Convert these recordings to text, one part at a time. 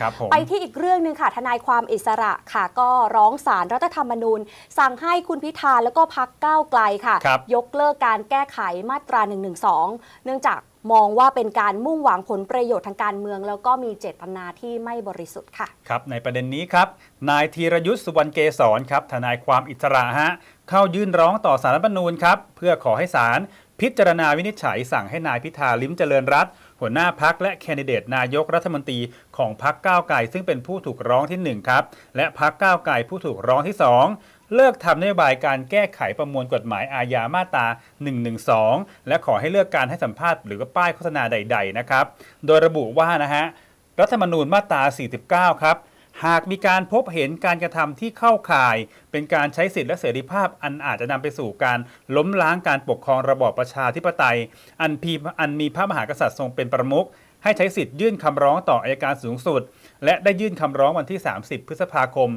ครับผม ไปที่อีกเรื่องหนึ่งค่ะทนายความอิสระค่ะ ก็ร้องสารรัฐธรรมนูญ สั่งให้คุณพิธาแล้วก็พักก้าวไกลค่ะ ครับยกเลิกการแก้ไขมาตรา 1 1 2 เนื่องจากมองว่าเป็นการมุ่งหวังผลประโยชน์ทางการเมือง แล้วก็มีเจตนาที่ไม่บริสุทธิ์ค่ะ ครับในประเด็นนี้ครับ นายธีรยุทธ์สุวรรณเกษรครับทนายความอิสระฮะเข้ายื่นร้องต่อสารรัฐธรรมนูญครับเพื่อขอให้ศาล พิจารณาวินิจฉัยสั่งให้นายพิธาลิ้มเจริญรัตหัวหน้าพักและแคนดิเดตนายกรัฐมนตรีของพักก้าวไกลซึ่งเป็นผู้ถูกร้องที่ 1 ครับ และพักก้าวไกลผู้ถูกร้องที่ 2 เลิกทำนโยบายการแก้ไขประมวลกฎหมายอาญามาตรา 112 และขอให้เลือกการให้สัมภาษณ์หรือว่าป้ายโฆษณาใด ๆ นะครับ โดยระบุว่านะฮะรัฐธรรมนูญมาตรา 49 ครับ หากมีการพบเห็นการกระทำที่เข้าข่าย เป็นการใช้สิทธิและเสรีภาพ อันอาจจะนำไปสู่การล้มล้างการปกครองระบอบประชาธิปไตย อันพีอันมีพระมหากษัตริย์ทรงเป็นประมุขให้ใช้สิทธิ์ยื่นคำร้องต่ออายการสูงสุด และได้ยื่นคำร้องวันที่ 30 พฤษภาคม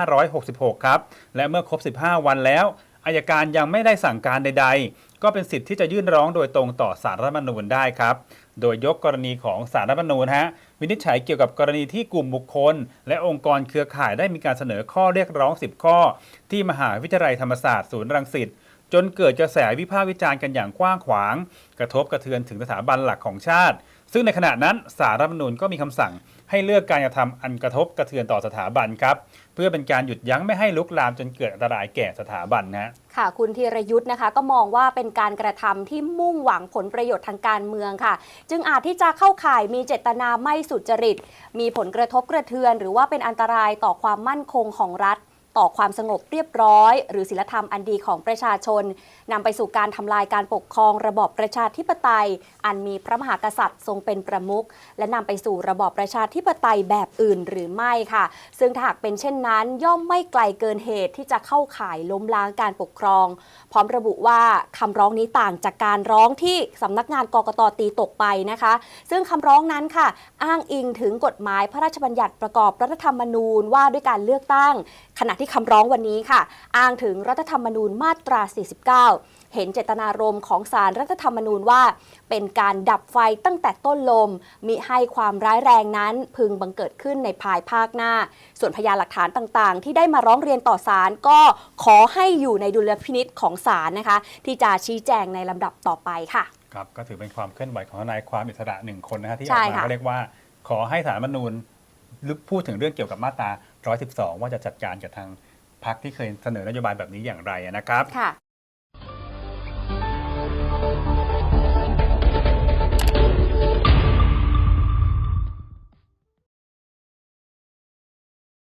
2566 ครับ และเมื่อครบ 15 วันแล้ว อายการยังไม่ได้สั่งการใด ๆ ก็เป็นสิทธิ์ที่จะยื่นร้องโดยตรงต่อสารรัฐมนูญได้ครับ โดยยกกรณีของสารรัฐมนูญฮะวินิจฉัยเกี่ยวกับกรณีที่กลุ่มบุคคล และองค์กรเครือข่ายได้มีการเสนอข้อเรียกร้อง 10 ข้อ ที่มหาวิทยาลัยธรรมศาสตร์ศูนย์รังสิตจนเกิดกระแสวิพากษ์วิจารณ์กันอย่างกว้างขวาง กระทบกระเทือนถึงสถาบันหลักของชาติ ซึ่งในขณะนั้นสารรัฐมนูญก็มีคำสั่งให้เลือกการกระทำอันกระทบกระเทือนต่อสถาบันครับ เพื่อเป็นการหยุดยั้งไม่ให้ลุกลามจนเกิดอันตรายแก่สถาบันนะฮะค่ะ คุณธีรยุทธ์นะคะก็มองว่าเป็นการกระทำที่มุ่งหวังผลประโยชน์ทางการเมืองค่ะ จึงอาจที่จะเข้าข่ายมีเจตนาไม่สุจริต มีผลกระทบกระเทือน หรือว่าเป็นอันตรายต่อความมั่นคงของรัฐ ต่อความสงบเรียบร้อย หรือศีลธรรมอันดีของประชาชนนำไปสู่การทำลายการปกครองระบอบประชาธิปไตย อันมีพระมหากษัตริย์ทรงเป็นประมุขและนำไปสู่ระบอบประชาธิปไตยแบบอื่นหรือไม่ค่ะ ซึ่งถ้าหากเป็นเช่นนั้น ย่อมไม่ไกลเกินเหตุที่จะเข้าข่ายล้มล้างการปกครอง พร้อมระบุว่าคำร้องนี้ต่างจากการร้องที่สำนักงานกกตตีตกไปนะคะ ซึ่งคำร้องนั้นค่ะ อ้างอิงถึงกฎหมายพระราชบัญญัติประกอบรัฐธรรมนูญว่าด้วยการเลือกตั้งขณะที่คำร้องวันนี้ค่ะ อ้างถึงรัฐธรรมนูญมาตรา 49 เห็นเจตนารมณ์ของสารรัฐธรรมนูญว่า เป็นการดับไฟตั้งแต่ต้นลม มิให้ความร้ายแรงนั้นพึงบังเกิดขึ้นในภายภาคหน้า ส่วนพยานหลักฐานต่างๆ ที่ได้มาร้องเรียนต่อศาลก็ขอให้อยู่ในดุลยพินิษของศาลนะคะ ที่จะชี้แจงในลำดับต่อไปค่ะครับก็ถือเป็นความเคลื่อนไหวของทนายความอิสระหนึ่งคนนะฮะที่อใช่อกมาค่ะก็เรียกว่า ขอให้สารรัฐธรรมนูญพูดถึงเรื่องเกี่ยวกับมาตรา 112 ว่าจะจัดการกับทางพรรคที่เคยเสนอนโยบายแบบนี้อย่างไรนะครับค่ะ